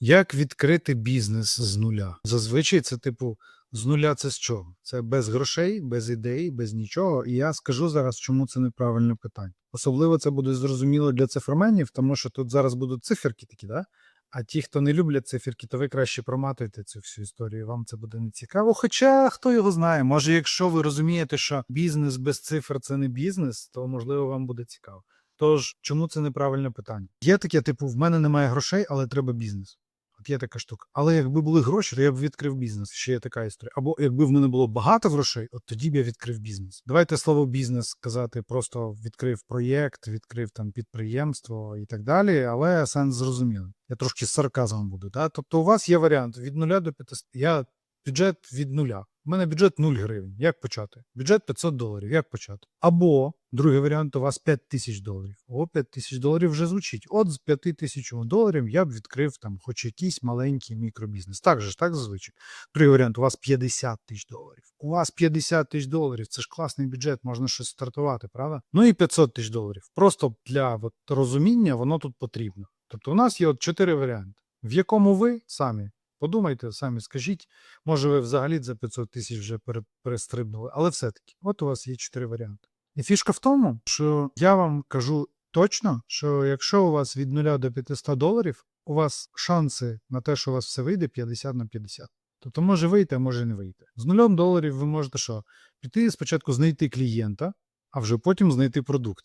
Як відкрити бізнес з нуля? Зазвичай це типу з нуля це з чого? Це без грошей, без ідей, без нічого. І я скажу зараз, чому це неправильне питання. Особливо це буде зрозуміло для цифроменів, тому що тут зараз будуть циферки такі, да? А ті, хто не люблять циферки, то ви краще проматуєте цю всю історію. Вам це буде не цікаво. Хоча хто його знає, може, якщо ви розумієте, що бізнес без цифр це не бізнес, то можливо вам буде цікаво. Тож, чому це неправильне питання? Є таке, типу, в мене немає грошей, але треба бізнес. От є така штука. Але якби були гроші, то я б відкрив бізнес. Ще є така історія. Або якби в мене було багато грошей, от тоді б я відкрив бізнес. Давайте слово бізнес сказати, просто відкрив проєкт, відкрив там підприємство і так далі. Але сенс зрозумілий. Я трошки з сарказмом буду. Да? Тобто, у вас є варіант від нуля до 500. Я бюджет від нуля. У мене бюджет 0 гривень. Як почати? Бюджет 500 доларів. Як почати? Або другий варіант у вас 5 тисяч доларів. О, 5 тисяч доларів вже звучить. От з 5 тисяч доларів я б відкрив там хоч якийсь маленький мікробізнес. Так же ж, так зазвичай. Другий варіант у вас 50 тисяч доларів. У вас 50 тисяч доларів. Це ж класний бюджет, можна щось стартувати, правда? Ну і 500 тисяч доларів. Просто для от, розуміння воно тут потрібно. Тобто у нас є от чотири варіанти, в якому ви самі Подумайте, самі скажіть, може ви взагалі за 500 тисяч вже перестрибнули, але все-таки, от у вас є чотири варіанти. І фішка в тому, що я вам кажу точно, що якщо у вас від 0 до 500 доларів, у вас шанси на те, що у вас все вийде 50 на 50. Тобто може вийти, а може не вийти. З нулем доларів ви можете що? Піти спочатку знайти клієнта, а вже потім знайти продукт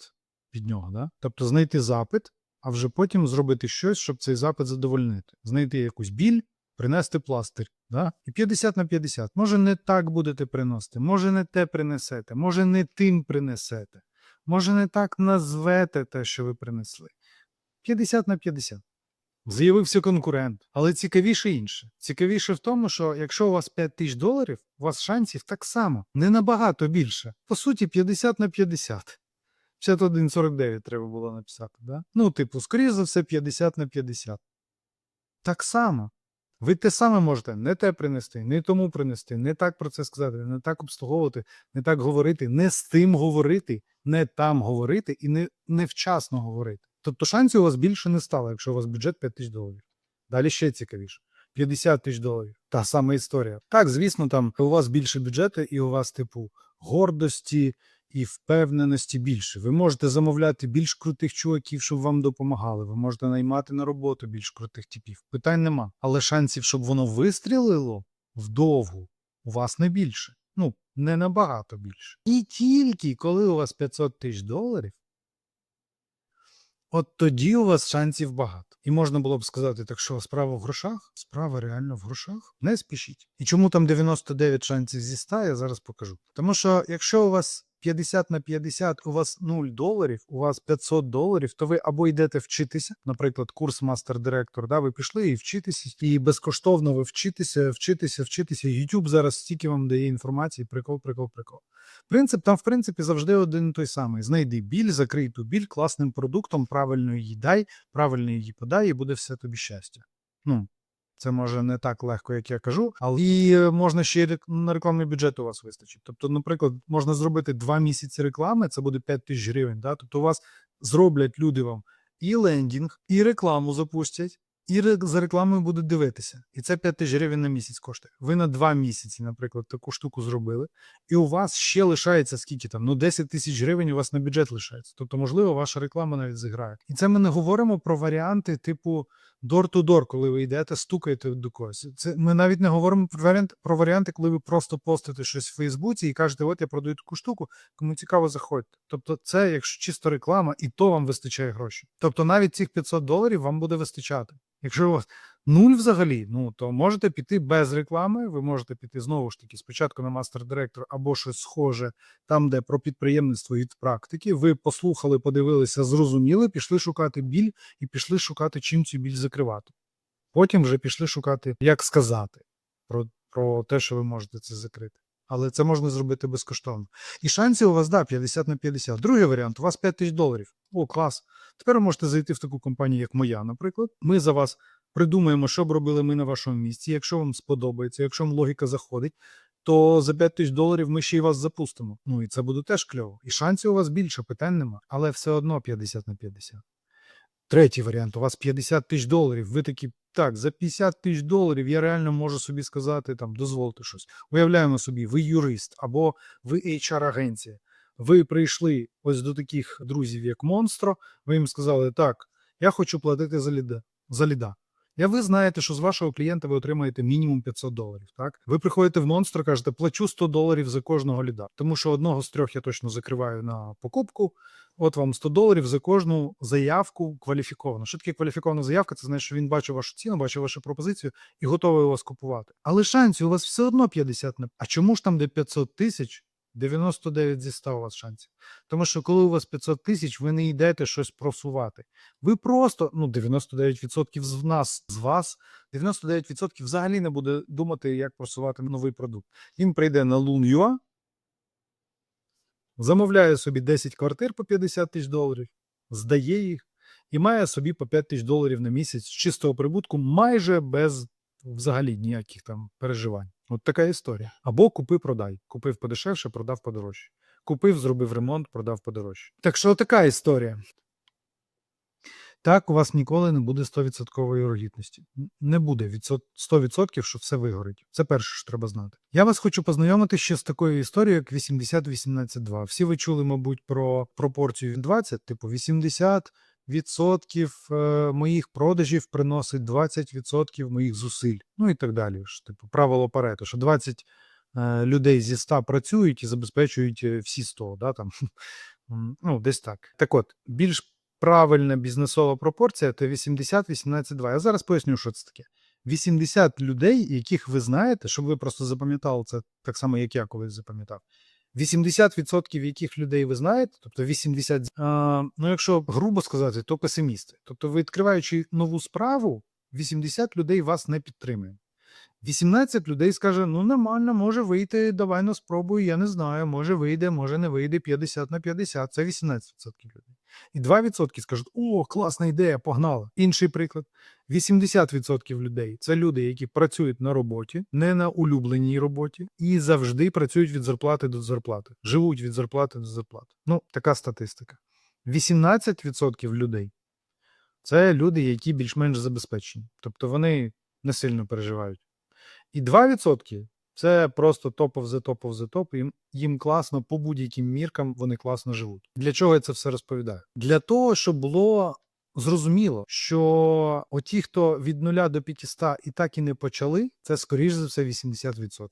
під нього. Да? Тобто знайти запит, а вже потім зробити щось, щоб цей запит задовольнити. Знайти якусь біль, принести пластир. Да? І 50 на 50. Може, не так будете приносити, може, не те принесете, може, не тим принесете, може, не так назвете те, що ви принесли. 50 на 50. З'явився конкурент. Але цікавіше інше. Цікавіше в тому, що якщо у вас 5 тисяч доларів, у вас шансів так само, не набагато більше. По суті, 50 на 50. 51,49 треба було написати, да? Ну, типу, скоріше за все, 50 на 50. Так само. Ви те саме можете не те принести, не тому принести, не так про це сказати, не так обслуговувати, не так говорити, не з тим говорити, не там говорити і не невчасно говорити. Тобто шансів у вас більше не стало, якщо у вас бюджет 5 тисяч доларів. Далі ще цікавіше. 50 тисяч доларів. Та сама історія. Так, звісно, там у вас більше бюджету, і у вас, типу, гордості і впевненості більше. Ви можете замовляти більш крутих чуваків, щоб вам допомагали. Ви можете наймати на роботу більш крутих типів. Питань нема. Але шансів, щоб воно вистрілило вдовгу, у вас не більше. Ну, не набагато більше. І тільки коли у вас 500 тисяч доларів, от тоді у вас шансів багато. І можна було б сказати, так що справа в грошах? Справа реально в грошах. Не спішіть. І чому там 99 шансів зі 100, я зараз покажу. Тому що якщо у вас 50 на 50, у вас 0 доларів, у вас 500 доларів, то ви або йдете вчитися, наприклад, курс мастер-директор, да, ви пішли і вчитися, і безкоштовно ви вчитеся, вчитися, вчитися. YouTube зараз стільки вам дає інформації, прикол, прикол, прикол. Принцип там, в принципі, завжди один і той самий. Знайди біль, закрий ту біль класним продуктом, правильно її дай, правильно її подай, і буде все тобі щастя. Ну, це може не так легко, як я кажу, але і е, можна ще й на рекламний бюджет у вас вистачить. Тобто, наприклад, можна зробити два місяці реклами, це буде 5 тисяч гривень. Да? Тобто, у вас зроблять люди вам і лендінг, і рекламу запустять, і за рекламою будуть дивитися. І це 5 тисяч гривень на місяць коштує. Ви на два місяці, наприклад, таку штуку зробили, і у вас ще лишається скільки там? Ну 10 тисяч гривень у вас на бюджет лишається. Тобто, можливо, ваша реклама навіть зіграє. І це ми не говоримо про варіанти типу door-to-door, коли ви йдете, стукаєте до когось. Це ми навіть не говоримо про варіант про варіанти, коли ви просто постите щось в Фейсбуці і кажете, от я продаю таку штуку, кому цікаво, заходьте. Тобто, це якщо чисто реклама, і то вам вистачає грошей. Тобто, навіть цих 500 доларів вам буде вистачати. Якщо у вас нуль взагалі, ну то можете піти без реклами. Ви можете піти знову ж таки спочатку на мастер-директор або щось схоже, там, де про підприємництво від практики. Ви послухали, подивилися, зрозуміли, пішли шукати біль і пішли шукати, чим цю біль закривати. Потім вже пішли шукати, як сказати про, про те, що ви можете це закрити. Але це можна зробити безкоштовно. І шансів у вас, да, 50 на 50. Другий варіант, у вас 5 тисяч доларів. О, клас. Тепер ви можете зайти в таку компанію, як моя, наприклад. Ми за вас придумаємо, що б робили ми на вашому місці. Якщо вам сподобається, якщо вам логіка заходить, то за 5 тисяч доларів ми ще й вас запустимо. Ну і це буде теж кльово. І шансів у вас більше, питань нема. Але все одно 50 на 50. Третій варіант. У вас 50 тисяч доларів. Ви такі, так, за 50 тисяч доларів я реально можу собі сказати, там, дозволити щось. Уявляємо собі, ви юрист або ви HR-агенція. Ви прийшли ось до таких друзів, як Монстро, ви їм сказали, так, я хочу платити за ліда. За ліда. Я ви знаєте, що з вашого клієнта ви отримаєте мінімум 500 доларів. Так, ви приходите в Монстро, кажете, плачу 100 доларів за кожного ліда, тому що одного з трьох я точно закриваю на покупку. От вам 100 доларів за кожну заявку кваліфіковано. Що таке кваліфікована заявка? Це значить, що він бачив вашу ціну, бачив вашу пропозицію і готовий у вас купувати. Але шансів у вас все одно 50 на. А чому ж там, де 500 тисяч, 99 зі 100 у вас шансів? Тому що коли у вас 500 тисяч, ви не йдете щось просувати. Ви просто, ну, 99% з нас, з вас, 99% взагалі не буде думати, як просувати новий продукт. Він прийде на Loon.ua, замовляє собі 10 квартир по 50 тисяч доларів, здає їх і має собі по 5 тисяч доларів на місяць з чистого прибутку, майже без взагалі ніяких там переживань. От така історія. Або купи-продай. Купив подешевше, продав подорожче. Купив, зробив ремонт, продав подорожче. Так що така історія. Так, у вас ніколи не буде 100% вірогідності. Не буде відсот- 100%, що все вигорить. Це перше, що треба знати. Я вас хочу познайомити ще з такою історією, як 80-18-2. Всі ви чули, мабуть, про пропорцію 20, типу 80 відсотків е, моїх продажів приносить 20% моїх зусиль. Ну і так далі. Ж, типу, правило Парето, що 20 е, людей зі 100 працюють і забезпечують е, всі 100, да, там. Ну, десь так. Так от, більш правильна бізнесова пропорція це 80-18-2. Я зараз поясню, що це таке. 80 людей, яких ви знаєте, щоб ви просто запам'ятали це так само, як я колись запам'ятав. 80% яких людей ви знаєте, тобто 80, а, ну якщо грубо сказати, то песимісти. Тобто, ви відкриваючи нову справу, 80 людей вас не підтримує. 18 людей скаже: ну нормально, може вийти, давай на спробуй, я не знаю, може вийде, може не вийде, 50 на 50, це 18% людей. І 2% скажуть: о, класна ідея, погнала. Інший приклад: 80% людей це люди, які працюють на роботі, не на улюбленій роботі, і завжди працюють від зарплати до зарплати, живуть від зарплати до зарплати. Ну, така статистика. 18% людей це люди, які більш-менш забезпечені, тобто вони не сильно переживають. І 2% це просто of the top of the їм, їм класно по будь-яким міркам вони класно живуть. Для чого я це все розповідаю? Для того, щоб було зрозуміло, що оті, хто від 0 до 500 і так і не почали, це скоріш за все 80%.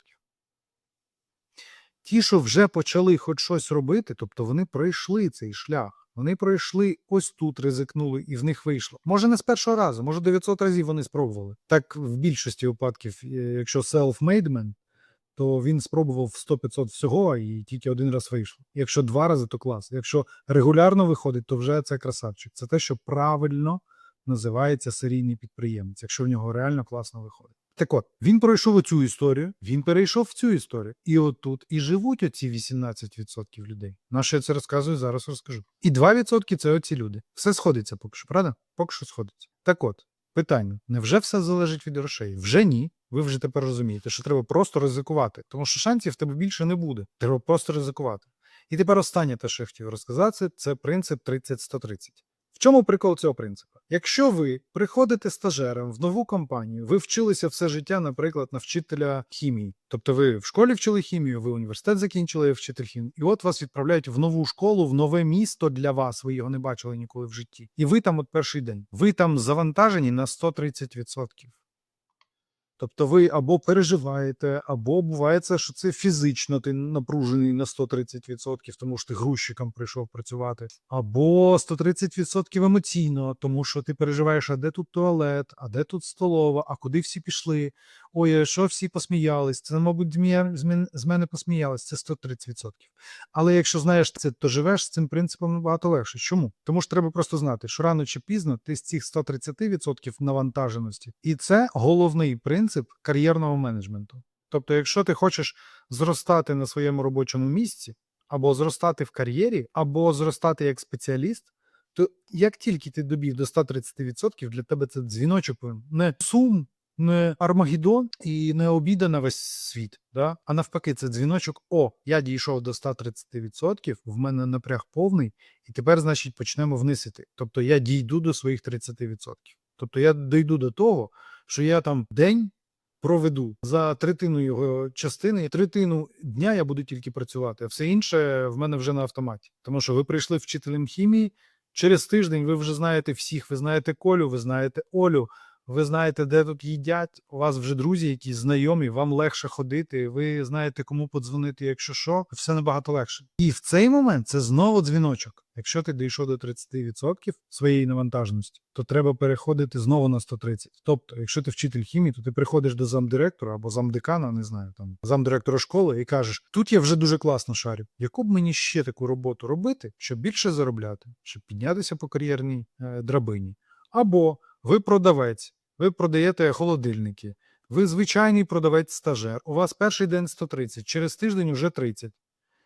Ті, що вже почали хоч щось робити, тобто вони пройшли цей шлях. Вони пройшли ось тут, ризикнули, і в них вийшло. Може, не з першого разу, може 900 разів вони спробували. Так в більшості випадків, е, якщо self-made man, то він спробував 100-500 всього і тільки один раз вийшло. Якщо два рази, то клас. Якщо регулярно виходить, то вже це красавчик. Це те, що правильно називається серійний підприємець, якщо в нього реально класно виходить. Так от, він пройшов оцю історію, він перейшов в цю історію. І отут і живуть оці 18% людей. На що я це розказую, зараз розкажу. І 2% це оці люди. Все сходиться поки що, правда? Поки що сходиться. Так от, питання: невже все залежить від грошей? Вже ні. Ви вже тепер розумієте, що треба просто ризикувати, тому що шансів в тебе більше не буде. Треба просто ризикувати. І тепер останнє те, що я хотів розказати, це принцип 30-130. Чому прикол цього принципу? Якщо ви приходите стажером в нову компанію, ви вчилися все життя, наприклад, на вчителя хімії. Тобто ви в школі вчили хімію, ви університет закінчили вчитель хімії, і от вас відправляють в нову школу, в нове місто для вас. Ви його не бачили ніколи в житті. І ви там от перший день. Ви там завантажені на 130%. Тобто ви або переживаєте, або буває це, що це фізично ти напружений на 130%, тому що ти грузчиком прийшов працювати, або 130% емоційно, тому що ти переживаєш, а де тут туалет, а де тут столова, а куди всі пішли. Ой, що всі посміялись? Це, мабуть, з мене- посміялись, це 130%. Але якщо знаєш це, то живеш з цим принципом набагато легше. Чому? Тому що треба просто знати, що рано чи пізно ти з цих 130% навантаженості, і це головний принцип кар'єрного менеджменту. Тобто, якщо ти хочеш зростати на своєму робочому місці, або зростати в кар'єрі, або зростати як спеціаліст, то як тільки ти добів до 130%, для тебе це дзвіночок не сум, не Армагеддон і не обіда на весь світ. Да? А навпаки, це дзвіночок: о, я дійшов до 130%, в мене напряг повний, і тепер, значить, почнемо вниз іти. Тобто я дійду до своїх 30%. Тобто я дійду до того, що я там день проведу за третину його частини, третину дня я буду тільки працювати, а все інше в мене вже на автоматі. Тому що ви прийшли вчителем хімії. Через тиждень ви вже знаєте всіх. Ви знаєте Колю, ви знаєте Олю, ви знаєте, де тут їдять. У вас вже друзі, які знайомі, вам легше ходити. Ви знаєте, кому подзвонити, якщо що, все набагато легше. І в цей момент це знову дзвіночок. Якщо ти дійшов до 30% своєї навантаженості, то треба переходити знову на 130. Тобто, якщо ти вчитель хімії, то ти приходиш до замдиректора або замдекана, не знаю, там замдиректора школи, і кажеш: тут я вже дуже класно шарю. Яку б мені ще таку роботу робити, щоб більше заробляти, щоб піднятися по кар'єрній е, драбині? Або ви продавець, ви продаєте холодильники. Ви звичайний продавець-стажер. У вас перший день 130, через тиждень уже 30.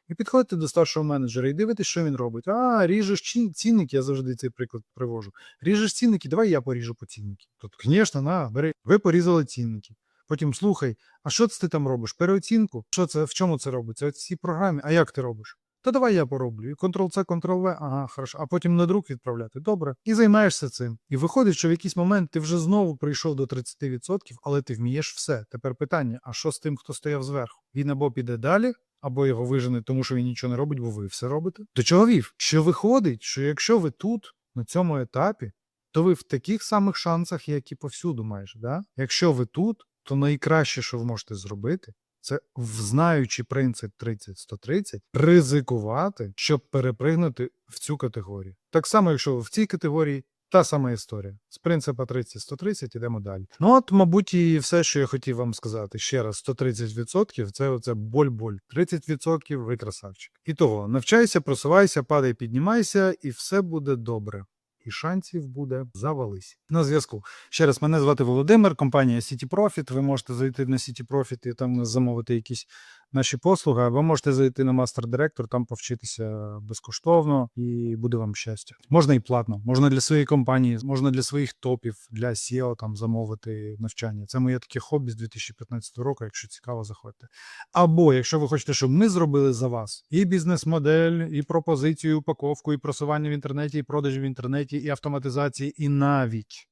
І підходите до старшого менеджера і дивитесь, що він робить. А, ріжеш цінники, я завжди цей приклад привожу. Ріжеш цінники, давай я поріжу по цінники. Тобто, звісно, на, бери. Ви порізали цінники. Потім слухай, а що це ти там робиш? Переоцінку? Що це? В чому це робиться? В цій програмі? А як ти робиш? Та давай я пороблю. І Ctrl-C, Ctrl-V, ага, хорошо. А потім на друк відправляти. Добре. І займаєшся цим. І виходить, що в якийсь момент ти вже знову прийшов до 30%, але ти вмієш все. Тепер питання: а що з тим, хто стояв зверху? Він або піде далі, або його вижене, тому що він нічого не робить, бо ви все робите. До чого вів? Що виходить, що якщо ви тут, на цьому етапі, то ви в таких самих шансах, як і повсюду, майже. Да? Якщо ви тут, то найкраще, що ви можете зробити, це, знаючи принцип 30-130, ризикувати, щоб перепригнути в цю категорію. Так само, якщо в цій категорії. Та сама історія. З принципа 30-130 йдемо далі. Ну, от, мабуть, і все, що я хотів вам сказати. Ще раз, 130% це оце боль-боль. 30% ви красавчик. І того, навчайся, просувайся, падай, піднімайся, і все буде добре. І шансів буде завались. На зв'язку. Ще раз, мене звати Володимир, компанія City Profit. Ви можете зайти на City Profit і там замовити якісь наші послуги, або можете зайти на Master Director, там повчитися безкоштовно і буде вам щастя. Можна і платно, можна для своєї компанії, можна для своїх топів, для SEO там замовити навчання. Це моє таке хобі з 2015 року. Якщо цікаво, заходьте. Або якщо ви хочете, щоб ми зробили за вас і бізнес-модель, і пропозицію, і упаковку, і просування в інтернеті, і продажі в інтернеті, і автоматизації, і навіть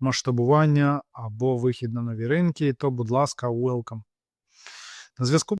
масштабування або вихід на нові ринки, то, будь ласка, welcome. На зв'язку